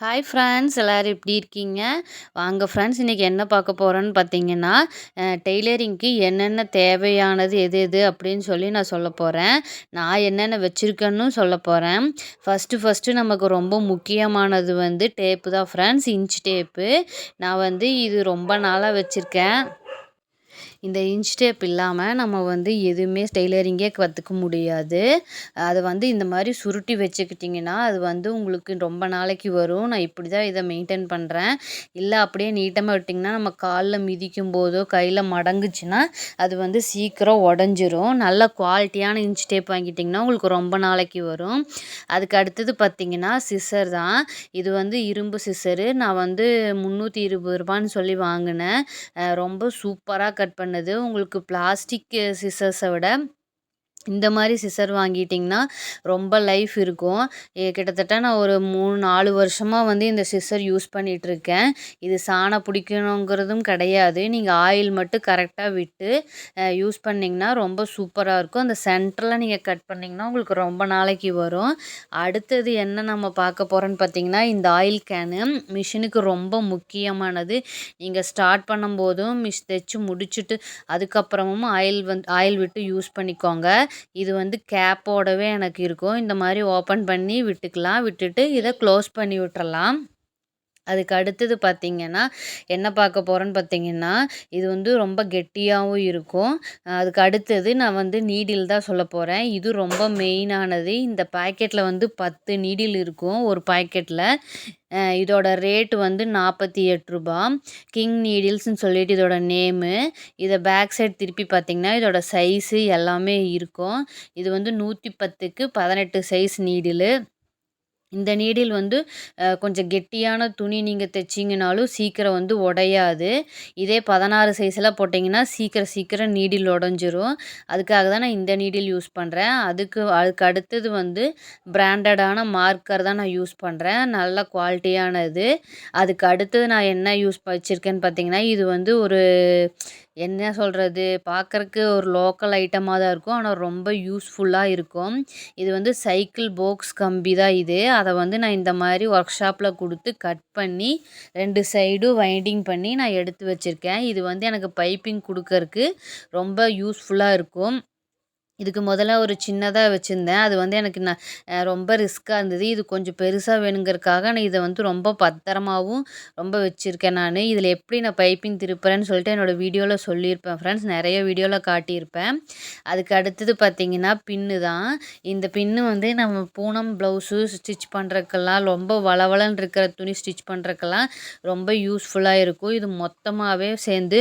Hi friends எல்லோரும் எப்படி இருக்கீங்க? வாங்க ஃப்ரெண்ட்ஸ் இன்றைக்கி என்ன பார்க்க போகிறோன்னு பார்த்தீங்கன்னா டெய்லரிங்க்கு என்னென்ன தேவையானது எது எது அப்படின்னு சொல்லி நான் சொல்ல போகிறேன் நான் என்னென்ன வச்சுருக்கேன்னு சொல்ல போகிறேன் ஃபஸ்ட்டு ஃபஸ்ட்டு நமக்கு ரொம்ப முக்கியமானது வந்து டேப்பு தான் ஃப்ரெண்ட்ஸ் இன்ச் டேப்பு நான் வந்து இது ரொம்ப நாளாக வச்சுருக்கேன். இந்த இன்ச் டேப் இல்லாமல் நம்ம வந்து எதுவுமே டெய்லரிங்கே கற்றுக்க முடியாது. அதை வந்து இந்த மாதிரி சுருட்டி வச்சுக்கிட்டிங்கன்னா அது வந்து உங்களுக்கு ரொம்ப நாளைக்கு வரும். நான் இப்படி தான் இதை மெயின்டைன் பண்ணுறேன் இல்லை அப்படியே நீட்டமாக விட்டிங்கன்னா நம்ம காலில் மிதிக்கும் போதோ கையில் மடங்குச்சுன்னா அது வந்து சீக்கிரம் உடஞ்சிரும். நல்ல குவாலிட்டியான இன்ச் டேப் வாங்கிட்டிங்கன்னா உங்களுக்கு ரொம்ப நாளைக்கு வரும். அதுக்கு அடுத்தது பார்த்திங்கன்னா சிசர் தான். இது வந்து இரும்பு சிசரு நான் வந்து முந்நூற்றி இருபது ரூபான்னு சொல்லி வாங்கினேன். ரொம்ப சூப்பராக கட் பண்ணுது. உங்களுக்கு பிளாஸ்டிக் சிசர்ஸை விட இந்த மாதிரி சிசர் வாங்கிட்டிங்கன்னா ரொம்ப லைஃப் இருக்கும். கிட்டத்தட்ட நான் ஒரு மூணு நாலு வருஷமாக வந்து இந்த சிசர் யூஸ் பண்ணிகிட்ருக்கேன் இது சாணம் பிடிக்கணுங்கிறதும் கிடையாது. நீங்கள் ஆயில் மட்டும் கரெக்டாக விட்டு யூஸ் பண்ணிங்கன்னா ரொம்ப சூப்பராக இருக்கும். அந்த சென்டரில் நீங்கள் கட் பண்ணிங்கன்னா உங்களுக்கு ரொம்ப நாளைக்கு வரும். அடுத்தது என்ன நம்ம பார்க்க போகிறோன்னு பார்த்தீங்கன்னா இந்த ஆயில் கேனு மிஷினுக்கு ரொம்ப முக்கியமானது. நீங்கள் ஸ்டார்ட் பண்ணும்போதும் மிஷ் தைச்சு முடிச்சுட்டு அதுக்கப்புறமும் ஆயில் வந்து ஆயில் விட்டு யூஸ் பண்ணிக்கோங்க. இது வந்து கேப்போடவே எனக்கு இருக்கும். இந்த மாதிரி ஓப்பன் பண்ணி விட்டுக்கலாம். விட்டுட்டு இதை க்ளோஸ் பண்ணி விட்டுறலாம். அதுக்கு அடுத்தது பார்த்திங்கன்னா என்ன பார்க்க போகிறேன்னு பார்த்தீங்கன்னா இது வந்து ரொம்ப கெட்டியாகவும் இருக்கும். அதுக்கு அடுத்தது நான் வந்து நீடில் தான் சொல்ல போகிறேன் இது ரொம்ப மெயினானது இந்த பாக்கெட்டில் வந்து பத்து நீடில் இருக்கும் ஒரு பாக்கெட்டில் இதோட ரேட்டு வந்து நாற்பத்தி எட்டு ரூபா. கிங் நீடில்ஸ்னு சொல்லிட்டு இதோட நேமு இதை பேக் சைட் திருப்பி பார்த்திங்கன்னா இதோட சைஸு எல்லாமே இருக்கும். இது வந்து நூற்றி பத்துக்கு பதினெட்டு சைஸ் நீடிலு. இந்த நீடில் வந்து கொஞ்சம் கெட்டியான துணி நீங்கள் தைச்சிங்கனாலும் சீக்கிரம் வந்து உடையாது. இதே பதினாறு சைஸில் போட்டிங்கன்னா சீக்கிரம் சீக்கிரம் நீடில் உடஞ்சிரும். அதுக்காக தான் நான் இந்த நீடில் யூஸ் பண்ணுறேன் அதுக்கு அதுக்கு அடுத்தது வந்து பிராண்டடான மார்க்கர் தான் நான் யூஸ் பண்ணுறேன் நல்ல குவாலிட்டியானது அதுக்கு அடுத்தது நான் என்ன யூஸ் வச்சுருக்கேன்னு பார்த்தீங்கன்னா இது வந்து ஒரு என்ன சொல்கிறது பார்க்குறக்கு ஒரு லோக்கல் ஐட்டமாக தான் இருக்கும். ஆனால் ரொம்ப யூஸ்ஃபுல்லாக இருக்கும். இது வந்து சைக்கிள் போக்ஸ் கம்பி தான் இது. அதை வந்து நான் இந்த மாதிரி ஒர்க் ஷாப்பில் கொடுத்து கட் பண்ணி ரெண்டு சைடும் வைண்டிங் பண்ணி நான் எடுத்து வச்சுருக்கேன். இது வந்து எனக்கு பைப்பிங் கொடுக்கறக்கு ரொம்ப யூஸ்ஃபுல்லாக இருக்கும். இதுக்கு முதல்ல ஒரு சின்னதாக வச்சுருந்தேன். அது வந்து எனக்கு நான் ரொம்ப ரிஸ்க்காக இருந்தது. இது கொஞ்சம் பெருசாக வேணுங்கிறதுக்காக நான் இதை வந்து ரொம்ப பத்திரமாவும் ரொம்ப வச்சுருக்கேன் நான். இதில் எப்படி நான் பைப்பிங் திருப்புறேன்னு சொல்லிட்டு என்னோடய வீடியோவில் சொல்லியிருப்பேன் ஃப்ரெண்ட்ஸ் நிறைய வீடியோவில் காட்டியிருப்பேன். அதுக்கு அடுத்தது பார்த்திங்கன்னா பின்னு தான். இந்த பின்னு வந்து நம்ம பூனம் ப்ளவுஸு ஸ்டிச் பண்ணுறக்கெல்லாம் ரொம்ப வளவளன்னு இருக்கிற துணி ஸ்டிச் பண்ணுறக்கெல்லாம் ரொம்ப யூஸ்ஃபுல்லாக இருக்கும். இது மொத்தமாகவே சேர்ந்து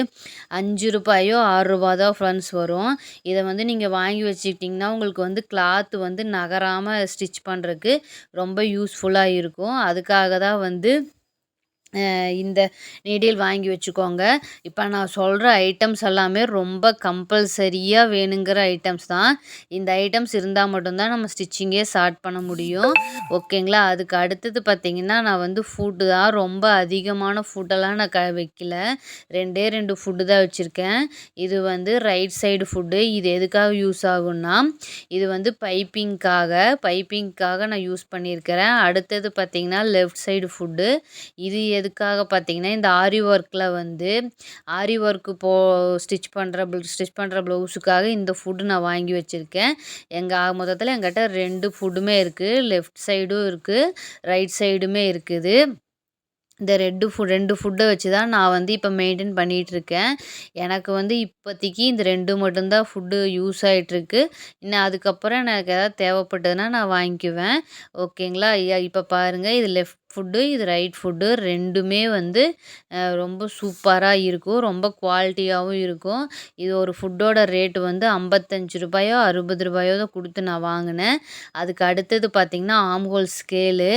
அஞ்சு ரூபாயோ ஆறு ரூபா தான் ஃப்ரெண்ட்ஸ் வரும். இதை வந்து நீங்கள் வாங்கி வச்சுக்கிட்டிங்கன்னா உங்களுக்கு வந்து கிளாத்து வந்து நகராமல் ஸ்டிச் பண்ணுறக்கு ரொம்ப யூஸ்ஃபுல்லாக இருக்கும். அதுக்காக தான் வந்து இந்த நீடில் வாங்கி வச்சுக்கோங்க. இப்போ நான் சொல்கிற ஐட்டம்ஸ் எல்லாமே ரொம்ப கம்பல்சரியாக வேணுங்கிற ஐட்டம்ஸ் தான். இந்த ஐட்டம்ஸ் இருந்தால் மட்டும்தான் நம்ம ஸ்டிச்சிங்கே ஸ்டார்ட் பண்ண முடியும். ஓகேங்களா அதுக்கு அடுத்தது பார்த்திங்கன்னா நான் வந்து ஃபுட்டு தான். ரொம்ப அதிகமான ஃபுட்டெல்லாம் நான் க வைக்கல. ரெண்டே ரெண்டு ஃபுட்டு தான் வச்சுருக்கேன். இது வந்து ரைட் சைடு ஃபுட்டு இது எதுக்காக யூஸ் ஆகும்னா இது வந்து பைப்பிங்க்காக பைப்பிங்க்காக நான் யூஸ் பண்ணியிருக்கிறேன். அடுத்தது பார்த்திங்கன்னா லெஃப்ட் சைடு ஃபுட்டு இது எதுக்காக பார்த்தீங்கன்னா இந்த ஆரி ஒர்க்கில் வந்து ஆரி ஒர்க்கு போ ஸ்டிச் பண்ணுற ஸ்டிச் பண்ணுற ப்ளவுஸுக்காக இந்த ஃபுட்டு நான் வாங்கி வச்சுருக்கேன். எங்கள் மொத்தத்தில் எங்கிட்ட ரெண்டு ஃபுட்டுமே இருக்குது லெஃப்ட் சைடும் இருக்குது ரைட் சைடுமே இருக்குது. இந்த ரெட்டு ஃபுட் ரெண்டு ஃபுட்டை வச்சு தான் நான் வந்து இப்போ மெயின்டைன் பண்ணிகிட்ருக்கேன். எனக்கு வந்து இப்போதைக்கு இந்த ரெண்டு மட்டும்தான் ஃபுட்டு யூஸ் ஆகிட்ருக்கு இன்னும் அதுக்கப்புறம் எனக்கு எதாவது தேவைப்பட்டதுன்னா நான் வாங்கிக்குவேன். ஓகேங்களா? ஐயா இப்போ பாருங்கள் இது லெஃப்ட் ஃபுட்டு இது ரைட் ஃபுட்டு ரெண்டுமே வந்து ரொம்ப சூப்பராக இருக்கும். ரொம்ப குவாலிட்டியாகவும் இருக்கும். இது ஒரு ஃபுட்டோட ரேட்டு வந்து ஐம்பத்தஞ்சு ரூபாயோ அறுபது ரூபாயோ தான் கொடுத்து நான் வாங்கினேன். அதுக்கு அடுத்தது பார்த்திங்கன்னா ஆம்ஹோல் ஸ்கேலு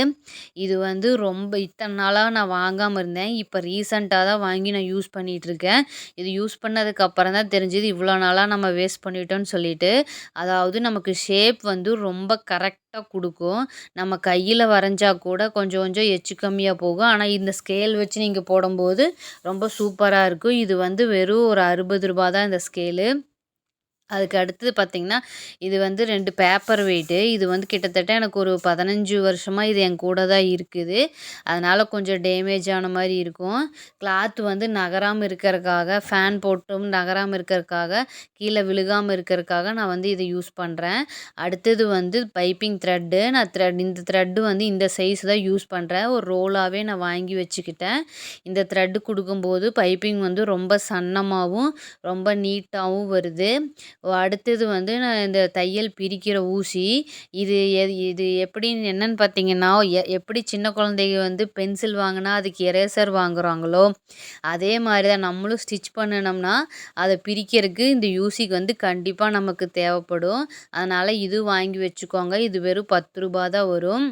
இது வந்து ரொம்ப இத்தனை நாளாக நான் வாங்காமல் இருந்தேன். இப்போ ரீசண்டாக தான் வாங்கி நான் யூஸ் பண்ணிகிட்ருக்கேன் இது யூஸ் பண்ணதுக்கப்புறம் தான் தெரிஞ்சுது இவ்வளோ நாளாக நம்ம வேஸ்ட் பண்ணிட்டோம்னு சொல்லிட்டு. அதாவது நமக்கு ஷேப் வந்து ரொம்ப கரெக்ட் கரெக்டாக கொடுக்கும். நம்ம கையில் வரைஞ்சா கூட கொஞ்சம் கொஞ்சம் எச்சு கம்மியாக போகும். ஆனால் இந்த ஸ்கேல் வச்சு நீங்கள் போடும்போது ரொம்ப சூப்பராக இருக்கும். இது வந்து வெறும் ஒரு அறுபது ரூபா தான் இந்த ஸ்கேலு அதுக்கு அடுத்தது பார்த்திங்கன்னா இது வந்து ரெண்டு பேப்பர் வெயிட்டு இது வந்து கிட்டத்தட்ட எனக்கு ஒரு பதினஞ்சு வருஷமாக இது என் கூட தான் இருக்குது. அதனால் கொஞ்சம் டேமேஜ் ஆன மாதிரி இருக்கும். கிளாத் வந்து நகராமல் இருக்கிறதுக்காக ஃபேன் போட்டும் நகராமல் இருக்கிறதுக்காக கீழே விழுகாமல் இருக்கிறதுக்காக நான் வந்து இதை யூஸ் பண்ணுறேன் அடுத்தது வந்து பைப்பிங் த்ரெட்டு நான் த்ரெட் இந்த த்ரெட்டு வந்து இந்த சைஸ் தான் யூஸ் பண்ணுறேன் ஒரு ரோலாகவே நான் வாங்கி வச்சுக்கிட்டேன். இந்த த்ரெட்டு கொடுக்கும்போது பைப்பிங் வந்து ரொம்ப சன்னமாகவும் ரொம்ப நீட்டாகவும் வருது. அடுத்தது வந்து நான் இந்த தையல் பிரிக்கிற ஊசி இது எது இது எப்படின்னு என்னன்னு பார்த்தீங்கன்னா எ எப்படி சின்ன குழந்தைங்க வந்து பென்சில் வாங்கினா அதுக்கு எரேசர் வாங்குறாங்களோ அதே மாதிரி தான் நம்மளும் ஸ்டிச் பண்ணினோம்னா அதை பிரிக்கிறதுக்கு இந்த யூசிக்கு வந்து கண்டிப்பாக நமக்கு தேவைப்படும். அதனால் இது வாங்கி வச்சுக்கோங்க. இது வெறும் பத்து ரூபா தான் வரும்.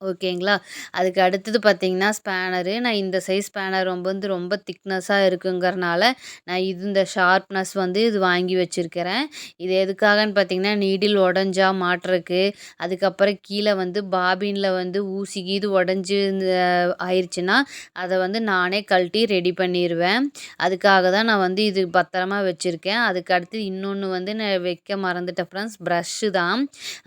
ஓகேங்களா? அதுக்கு அடுத்தது பார்த்திங்கன்னா ஸ்பேனரு. நான் இந்த சைஸ் ஸ்பேனர் ரொம்ப வந்து ரொம்ப திக்னஸ்ஸாக இருக்குங்கிறனால நான் இது இந்த ஷார்ப்னஸ் வந்து இது வாங்கி வச்சுருக்கிறேன். இது எதுக்காகன்னு பார்த்தீங்கன்னா நீடில் உடஞ்சா மாட்டுறக்கு அதுக்கப்புறம் கீழே வந்து பாபினில் வந்து ஊசி கீது உடஞ்சி ஆயிடுச்சுன்னா அதை வந்து நானே கழட்டி ரெடி பண்ணிடுவேன் அதுக்காக தான் நான் வந்து இது பத்திரமா வச்சுருக்கேன். அதுக்கு அடுத்து இன்னொன்று வந்து நான் வைக்க மறந்துட்டேன் ஃப்ரெண்ட்ஸ் ப்ரஷ்ஷு தான்.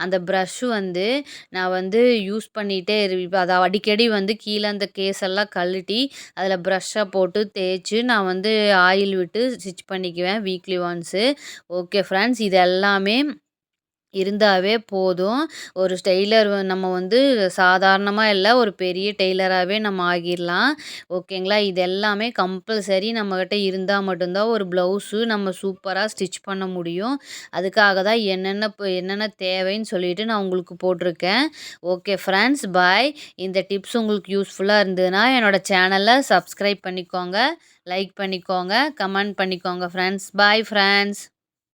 அந்த ப்ரஷ்ஷு வந்து நான் வந்து யூஸ் பண்ணி பண்ணிகிட்டே இரு அதை அடிக்கடி வந்து கீழே அந்த கேஸெல்லாம் கழட்டி அதில் ப்ரஷ்ஷை போட்டு தேய்ச்சி நான் வந்து ஆயில் விட்டு ஸ்டிச் பண்ணிக்குவேன் வீக்லி ஒன்ஸு ஓகே ஃப்ரெண்ட்ஸ் இது எல்லாமே இருந்தாவே போதும். ஒரு டெய்லர் நம்ம வந்து சாதாரணமாக இல்லை ஒரு பெரிய டெய்லராகவே நம்ம ஆகிடலாம் ஓகேங்களா? இது எல்லாமே கம்பல்சரி நம்மக்கிட்ட இருந்தால் மட்டும்தான் ஒரு ப்ளவுஸு நம்ம சூப்பராக ஸ்டிச் பண்ண முடியும். அதுக்காக தான் என்னென்ன என்னென்ன தேவைன்னு சொல்லிட்டு நான் உங்களுக்கு போட்டிருக்கேன். Okay friends bye. இந்த டிப்ஸ் உங்களுக்கு யூஸ்ஃபுல்லாக இருந்ததுன்னா என்னோடய சேனலை சப்ஸ்கிரைப் பண்ணிக்கோங்க லைக் பண்ணிக்கோங்க கமெண்ட் பண்ணிக்கோங்க ஃப்ரெண்ட்ஸ். Bye friends.